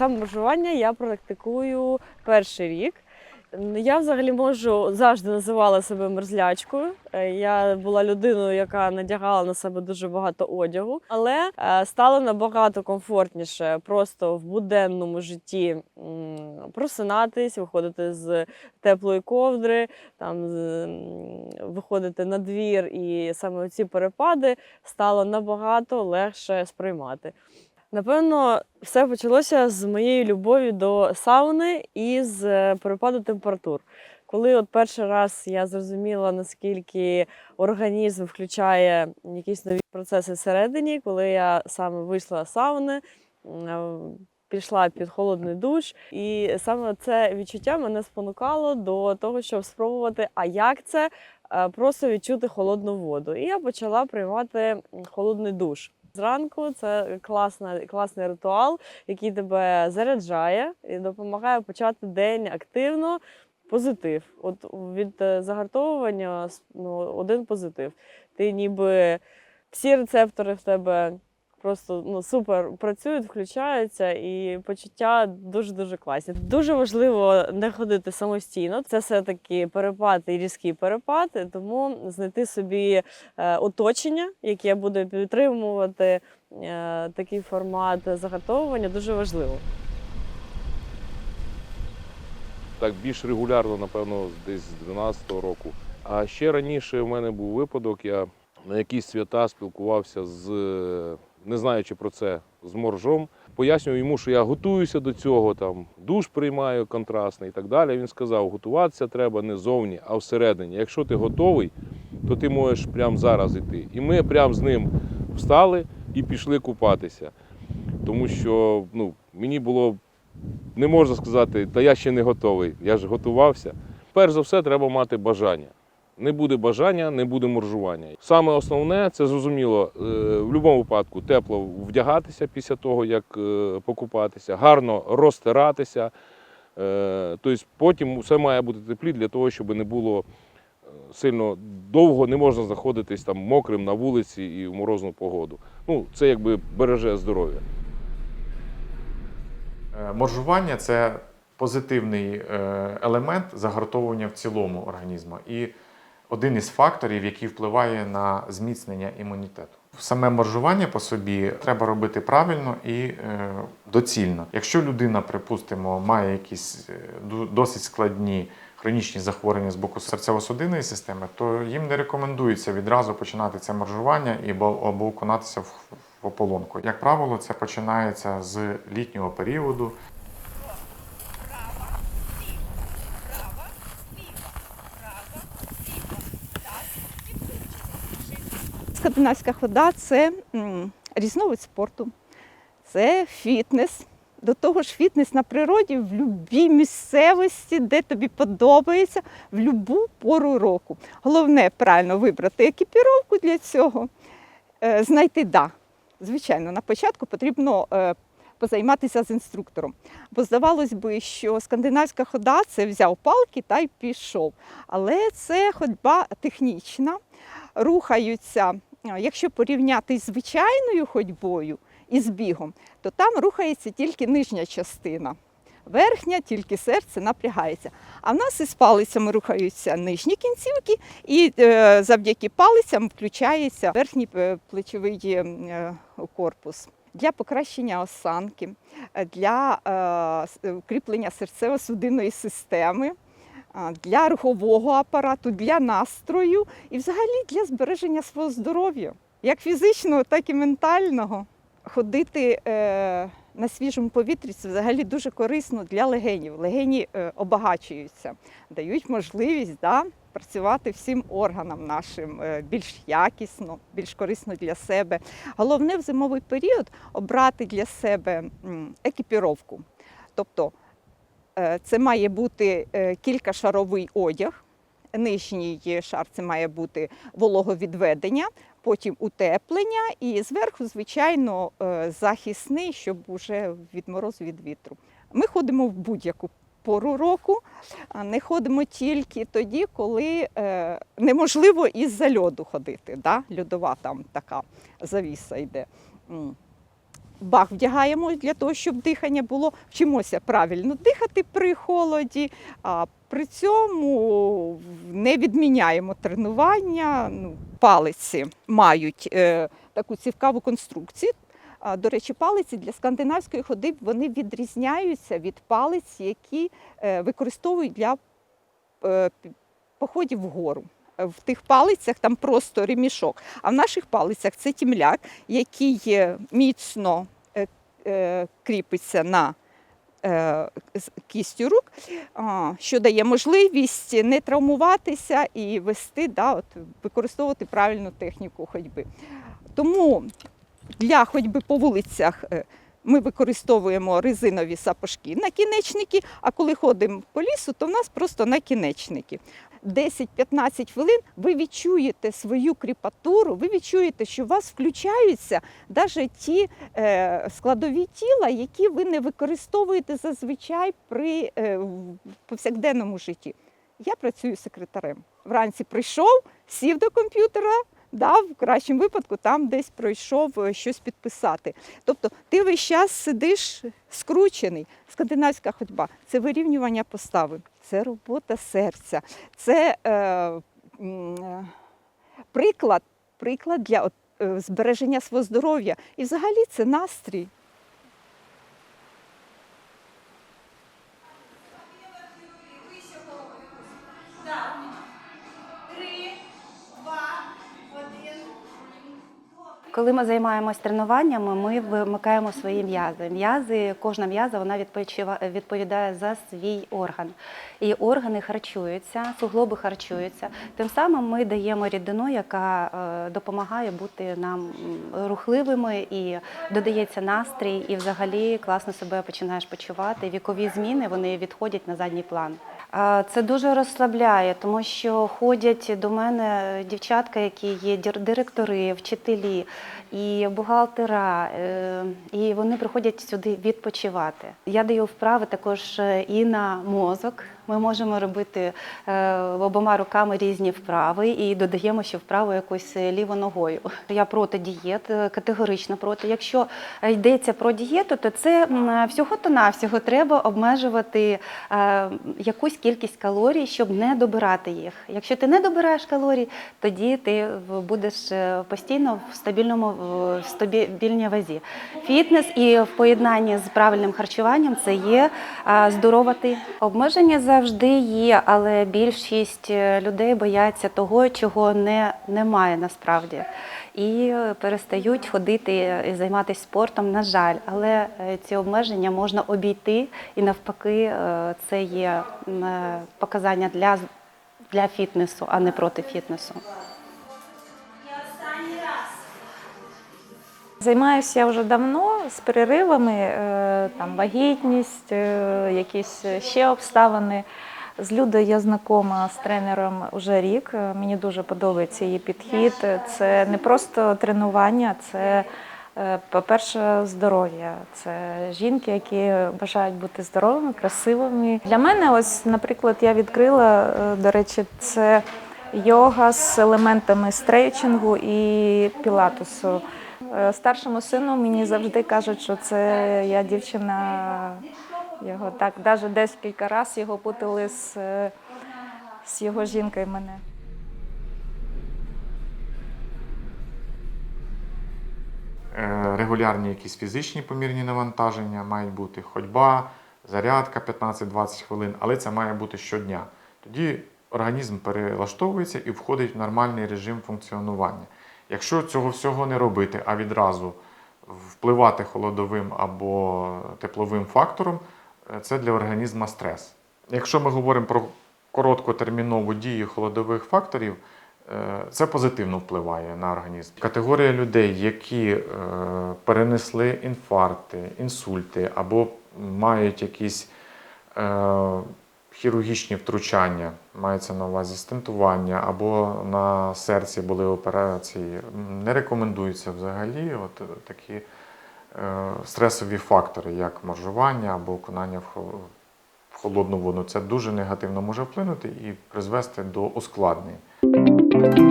Самоморжування я практикую перший рік. Я взагалі можу завжди називала себе мерзлячкою. Е, Я була людиною, яка надягала на себе дуже багато одягу, але е, стало набагато комфортніше просто в буденному житті просинатись, виходити з теплої ковдри, там виходити на двір, і саме ці перепади стало набагато легше сприймати. Напевно, все почалося з моєї любові до сауни і з е, перепаду температур. Коли от перший раз я зрозуміла, наскільки організм включає якісь нові процеси всередині, коли я саме вийшла з сауни, е, пішла під холодний душ, і саме це відчуття мене спонукало до того, щоб спробувати, а як це е, просто відчути холодну воду. І я почала приймати холодний душ. Зранку це класна, класний ритуал, який тебе заряджає і допомагає почати день активно. Позитив. От від е, загартовування ну, один позитив. Ти ніби всі рецептори в тебе просто ну, супер працюють, включаються, і почуття дуже-дуже класні. Дуже важливо не ходити самостійно. Це все-таки перепад і різкий перепад, і тому знайти собі е, оточення, яке буде підтримувати е, такий формат загартовування, дуже важливо. так більш регулярно, напевно, десь з 12-го року. А ще раніше в мене був випадок, я на якісь свята спілкувався з, е, не знаючи про це, з моржом. Пояснював йому, що я готуюся до цього, там душ приймаю контрастний і так далі. Він сказав, готуватися треба не зовні, а всередині. Якщо ти готовий, то ти можеш прямо зараз йти. І ми прямо з ним встали і пішли купатися. Тому що ну, мені було не можна сказати, та я ще не готовий, я ж готувався. Перш за все, треба мати бажання. Не буде бажання, не буде моржування. Саме основне це зрозуміло, е, в будь-якому випадку тепло вдягатися після того, як е, покупатися, гарно розтиратися. Е, Тобто потім все має бути теплі для того, щоб не було сильно довго, не можна знаходитись там мокрим на вулиці і в морозну погоду. Ну, це якби береже здоров'я. Моржування це позитивний елемент загартовування в цілому організму і один із факторів, який впливає на зміцнення імунітету. Саме моржування по собі треба робити правильно і е, доцільно. Якщо людина, припустимо, має якісь е, досить складні хронічні захворювання з боку серцево-судинної системи, то їм не рекомендується відразу починати це моржування і або окунатися в ополонку. Як правило, це починається з літнього періоду. Скандинавська хода це різновид спорту, це фітнес. До того ж, фітнес на природі в будь-якій місцевості, де тобі подобається, в будь-яку пору року. Головне правильно вибрати екіпіровку для цього, Е, знайти да. Звичайно, на початку потрібно е, позайматися з інструктором. Бо здавалось би, що скандинавська хода це взяв палки та й пішов. Але це ходьба технічна, рухаються, якщо порівняти з звичайною ходьбою і з бігом, то там рухається тільки нижня частина. Верхня, тільки серце напрягається. А в нас із палицями рухаються нижні кінцівки, і е, завдяки палицям включається верхній е, плечовий е, корпус. Для покращення осанки, для е, е, укріплення серцево-судинної системи, для рухового апарату, для настрою і взагалі для збереження свого здоров'я, як фізичного, так і ментального. Ходити е, на свіжому повітрі це взагалі дуже корисно для легенів. Легені е, обагачуються, дають можливість да, працювати всім органам нашим е, більш якісно, більш корисно для себе. Головне в зимовий період обрати для себе екіпіровку. Тобто це має бути е, кількашаровий одяг. Нижній шар це має бути вологовідведення, потім утеплення і зверху, звичайно, е, захисний, щоб уже від морозу від вітру. Ми ходимо в будь-яку пору року, а не ходимо тільки тоді, коли е, неможливо із-за льоду ходити. Да? Льодова там така завіса йде. М. бах вдягаємо для того, щоб дихання було. Вчимося правильно дихати при холоді, а при цьому не відміняємо тренування. Ну, палиці мають е, таку цікаву конструкцію. До речі, палиці для скандинавської ходи вони відрізняються від палиць, які е, використовують для е, походів вгору. В тих палицях там просто ремішок, а в наших палицях це тімляк, який міцно е, е, кріпиться на е, кістю рук, що дає можливість не травмуватися і вести, да, от, використовувати правильну техніку ходьби. Тому для ходьби по вулицях ми використовуємо резинові сапожки накінечники, а коли ходимо по лісу, то в нас просто накінечники. 10-15 хвилин ви відчуєте свою кріпатуру, ви відчуєте, що у вас включаються навіть ті е, складові тіла, які ви не використовуєте зазвичай при е, повсякденному житті. Я працюю секретарем. Вранці прийшов, сів до комп'ютера, да, в кращому випадку там десь пройшов е, щось підписати. Тобто ти весь час сидиш скручений. Скандинавська ходьба це вирівнювання постави, це робота серця, це е, е, приклад, приклад для е, збереження свого здоров'я. І взагалі це настрій. Коли ми займаємось тренуваннями, ми вимикаємо свої м'язи. М'язи, кожна м'яза вона відповідає за свій орган. І органи харчуються, суглоби харчуються. Тим самим ми даємо рідину, яка е, допомагає бути нам рухливими і додається настрій, і взагалі класно себе починаєш почувати. Вікові зміни вони відходять на задній план. Це дуже розслабляє, тому що ходять до мене дівчатка, які є директори, вчителі і бухгалтера, е, і вони приходять сюди відпочивати. Я даю вправи також е, і на мозок. Ми можемо робити е, обома руками різні вправи і додаємо ще вправу якусь е, лівоногою. Я проти дієт, е, категорично проти. Якщо йдеться про дієту, то це всього-то навсього треба обмежувати якусь кількість калорій, щоб не добирати їх. Якщо ти не добираєш калорій, тоді ти будеш постійно в стабільному в стабільній вазі. Фітнес і в поєднанні з правильним харчуванням це є здорова ти. Обмеження завжди є, але більшість е, людей бояться того, чого не, немає насправді. І е, перестають ходити і займатися спортом, на жаль, але е, ці обмеження можна обійти, і навпаки, е, це є е, показання для, для фітнесу, а не проти фітнесу. Займаюся я вже давно з переривами, е, там вагітність, е, якісь ще обставини. З Людою я знакома з тренером вже рік. Е, Мені дуже подобається її підхід. Це не просто тренування, це, по-перше, здоров'я. Це жінки, які бажають бути здоровими, красивими. Для мене, ось, наприклад, я відкрила, до речі, це йога з елементами стрейчингу і пілатусу. Е, Старшому сину мені завжди кажуть, що це я дівчина його так, навіть декілька разів його путали з, е, з його жінкою мене. Е, регулярні якісь фізичні помірні навантаження, мають бути ходьба, зарядка 15-20 хвилин, але це має бути щодня. Тоді організм перелаштовується і входить в нормальний режим функціонування. Якщо цього всього не робити, а відразу впливати холодовим або тепловим фактором, е, це для організму стрес. Якщо ми говоримо про короткотермінову дію холодових факторів, Е, Це позитивно впливає на організм. Категорія людей, які е, перенесли інфаркти, інсульти або мають якісь хірургічні втручання, мається на увазі стентування або на серці були операції, не рекомендуються взагалі от е, такі е, стресові фактори, як моржування або окунання в хо- в холодну воду. Це дуже негативно може вплинути і призвести до ускладнень.